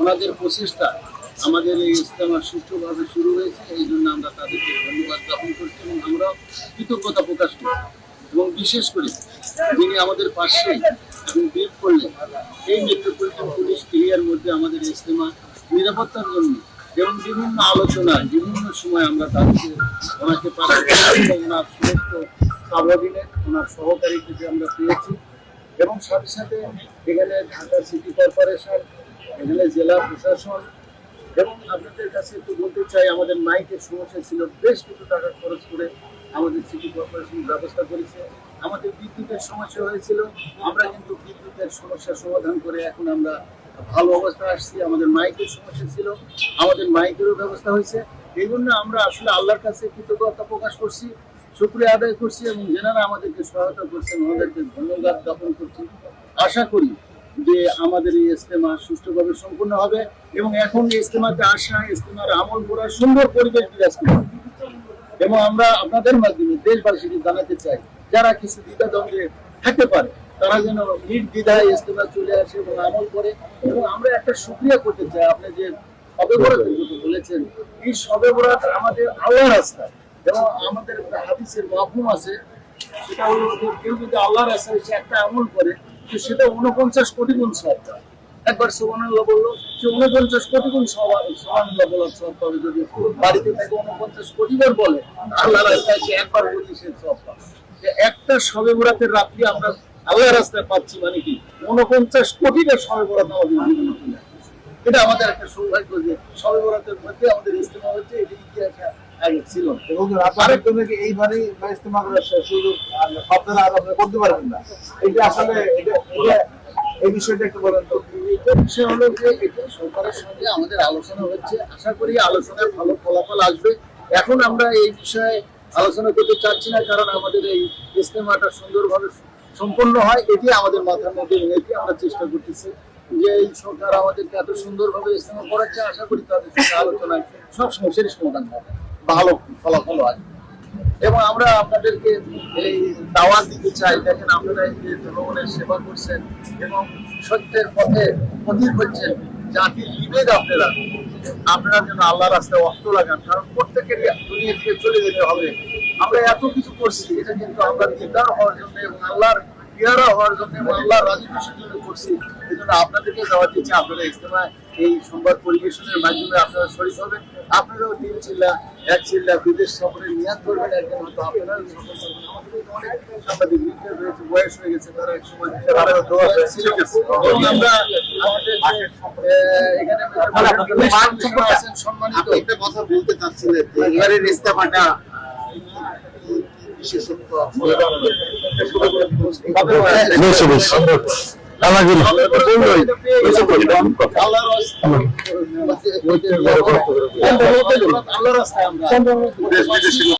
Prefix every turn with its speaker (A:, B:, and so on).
A: ওনাদের প্রচেষ্টা আমাদের এই ইজতেমা সুষ্ঠুভাবে শুরু হয়েছে, এই জন্য আমরা তাদেরকে ধন্যবাদ জ্ঞাপন করছি এবং আমরা কৃতজ্ঞতা প্রকাশ করি এবং বিশেষ করে যিনি আমাদের পাশে এবং বিপ করলেন, এই মেট্রোপলিটন পুলিশ এরিয়ার মধ্যে আমাদের ইজতেমা নিরাপত্তার জন্য এবং বিভিন্ন আলোচনায়, বিভিন্ন সময় আমরা তাদেরকে ওনাকে পাশে ওনার সুরক্ষ সাবঅর্ডিনেট ওনার সহকারী থেকে আমরা পেয়েছি। এবং সাথে সাথে এখানে ঢাকা সিটি কর্পোরেশন এখানে জেলা প্রশাসন এবং আপনাদের কাছে একটু বলতে চাই, আমাদের মাইকের সমস্যা ছিল, বেশ কিছু টাকা খরচ করে আমাদের সিটি কর্পোরেশন ব্যবস্থা করেছে। আমাদের বিদ্যুতের সমস্যা হয়েছিল, আমরা কিন্তু বিদ্যুতের সমস্যার সমাধান করে এখন আমরা ভালো অবস্থা আসছি। আমাদের মাইকের সমস্যা ছিল, আমাদের মাইকেরও ব্যবস্থা হয়েছে। এই জন্য আমরা আসলে আল্লাহর কাছে কৃতজ্ঞতা প্রকাশ করছি, শুক্রিয়া আদায় করছি এবং যেনারা আমাদেরকে সহায়তা করছেন আমাদেরকে ধন্যবাদ জ্ঞাপন করছি। আশা করি যে আমাদের এই ইস্তেমা সুষ্ঠুভাবে সম্পূর্ণ হবে এবং এখন এই ইস্তেমাতে আসা ইস্তেমার আমল করার সুন্দর পরিবেশ বিরাজ করবে। এবং আমরা আপনাদের মাধ্যমে দেশবাসীকে জানাতে চাই, যারা কিছু দ্বিধাদ্বন্দ্বে থাকতে পারে, তারা যেন নির্দ্বিধায় ইস্তেমা চলে আসে এবং আমল করে। এবং আমরা একটা সুক্রিয়া করতে চাই, আপনি যে সবে বরাত বলেছেন, এই সবে বরাত আমাদের আল্লাহ রাস্তা। এবং আমাদের একটা হাদিসের মাফহুম আছে, সেটা হলো কেউ যদি আল্লাহর রাস্তায় সে একটা আমল করে সেটা উনপঞ্চাশ কোটি গুণ সব একবার সুবহানাল্লাহ বলল যে উনপঞ্চাশ কোটি গুণ সুবহানাল্লাহ বলার সব পাবে যদি বাড়িতে থেকে উনপঞ্চাশ কোটি বার বলে। আল্লাহ রাস্তায় একবার বলি সে সব যে একটা সবে বরাতের রাত্রি আমরা আল্লাহ রাস্তায় পাচ্ছি মানে কি? উনপঞ্চাশ কোটিটা সবে বরাত আমাদের। এটা আমাদের একটা সৌভাগ্য যে সবে বরাতের মধ্যে আমাদের ইস্তেমা হচ্ছে এটা ইতিহাসে আগে ছিল।
B: এবং আপনাদের জন্য কি এইবারই ইস্তেমা করার সুযোগ আপনারা আর আপনারা করতে পারবেন না। এটা আসলে এটা এটা- এই বিষয়টা একটু বলেন তো।
A: এটা বিষয় হলো যে এটা সরকারের সঙ্গে আমাদের আলোচনা হচ্ছে। আশা করি আলোচনায় ভালো ফলাফল আসবে। এখন আমরা এই বিষয়ে আলোচনা করতে চাচ্ছি না কারণ আমাদের এই ইস্তেমাটা সুন্দরভাবে সম্পন্ন হয়। এটি আমাদের মাথার মধ্যে এটি আমরা চেষ্টা করতেছি। এবং আমরা আপনাদেরকে এই দাওয়াত দিতে চাই। দেখেন আপনারা এই জনগণের সেবা করছেন এবং সত্যের পথে পথিক হচ্ছেন জাতির বিবেক আপনারা। আপনারা যেন আল্লাহ রাস্তায় অস্ত লাগান, কারণ প্রত্যেকেরই দুনিয়া থেকে চলে যেতে হবে। আমরা এত কিছু করছি, এটা কিন্তু আমরা দিদার হওয়ার জন্য এবং আল্লাহর পিয়ারা হওয়ার জন্য এবং আল্লাহ রাজি জন্য করছি। এই জন্য আপনাদেরকে দেওয়া দিচ্ছি আপনারা ইজতেমায় এই সংবাদ পরিবেশনের মাধ্যমে আপনারা শরীর হবেন। আপনারাও তিন চিল্লা এক চিল্লা বিদেশ সফরে নিয়াদ করবেন একদিন হয়তো আপনারাও সফর করবেন। আমাদের অনেক সাংবাদিক মিত্র রয়েছে বয়স হয়ে গেছে তারা এক সময় তারা দোয়া ছিল এবং আমরা আমাদের যে, আহ, এখানে আছেন সম্মানিত।
C: একটা কথা বলতে চাচ্ছিলেন এবারের ইস্তেমাটা বিশেষত্ব
D: বসে বসে। আলহামদুলিল্লাহ
A: আল্লাহর রাস্তায় আমরা।